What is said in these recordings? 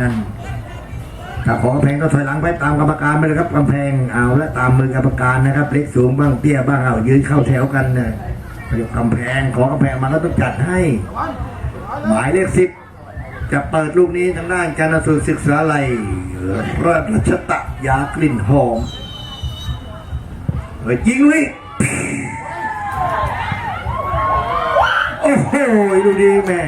นั่นถ้าของกำแพงก็ถอยหลังไปตามกรรมการไปเลยครับกำแพงเอาและตามมือกรรมการนะครับ เล็กสูงบ้างเตี้ยบ้างเอายืนเข้าแถวกันนะประโยคกำแพงของกำแพงมันก็ต้องจัดให้ หมายเลขสิบจะเปิดลูกนี้ทางด้านการสูตรศึกษาลัยราชตะยากลิ่นหอมเฮ้ยยิงเลยโอ้โหดูดีแม่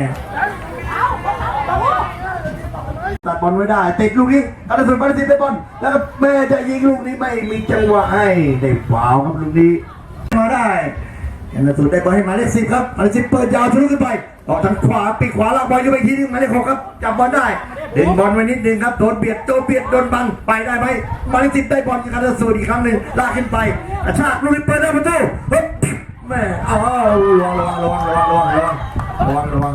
บอลไว้ได้ ติดลูกนี้อันสุดปริสิตได้บอลแล้วก็แม่จะยิงลูกนี้ไม่มีจังหวะให้ได้ฟาวครับลูกนี้มาได้อันสุดได้บอลให้มาเลขสิบครับมาเลขสิบเปิดยาวทะลุขึ้นไปออกทางขวาปีกขวาลากบอลขึ้นไปทีนึงมาเลขหกครับจับบอลได้ดึงบอลไว้นิดนึงครับโดนเบียดโดนเบียดโดนบังไปได้ไหมมาเลขสิบได้บอลอันดับสุดอีกครั้งหนึ่งลากขึ้นไปกระชากลูกนี้เปิดได้ประตูแม่เอาระวังระวังระวังระวังระวังระวังระวัง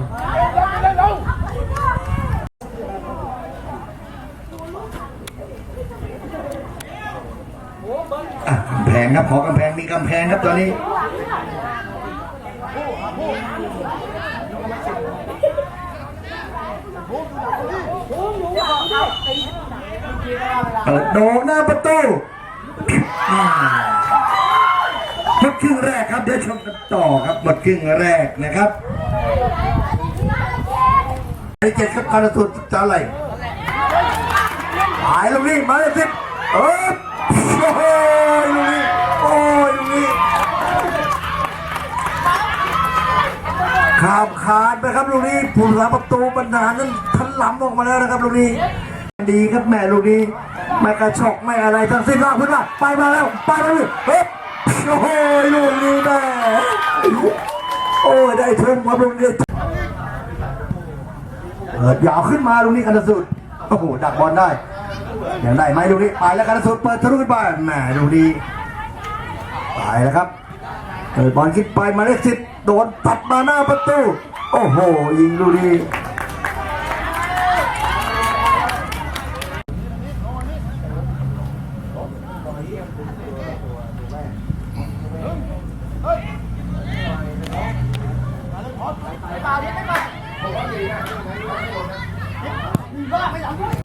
อะกำแพงครับขอกำแพงมีกำแพงครับตอนนี้เปิดโดหน้าประตูอ่าหมดครึ่งแรกครับเดี๋ยวชมกันต่อครับหมดครึ่งแรกนะครับไอ้เจ็ดครับการะตุนจะอะไรายลูกนี้มาเลยสิเออโอ้ยลูกนี้โอ้ยลูกนี้ข้ามคานไปครับลูกนี้ผู้รักประตูปัญหานั้นทันหล้ำออกมาแล้วนะครับลูกนี้ ดีครับแม่ลูกนี้ไม่กระชอกไม่อะไรทั้งสิ้นลากขึ้นมาไปมาแล้วไปมาเลยเฮ้ยโอ้ยลูกนี้แม่โอ้ยได้ทุ่มครับลูกนี้เปิดยาวขึ้นมาลูกนี้กันสุดโอ้โหดักบอลได้ ยังได้ไหมดูนี้ไปแล้วการสุดเปิดทะลุขึ้นไปแหมดูดีไปแล้วครับเปิดบอลคิดไปมาเลขสิบโดนตัดมาหน้าประตู โอ้โห ยิงดูดี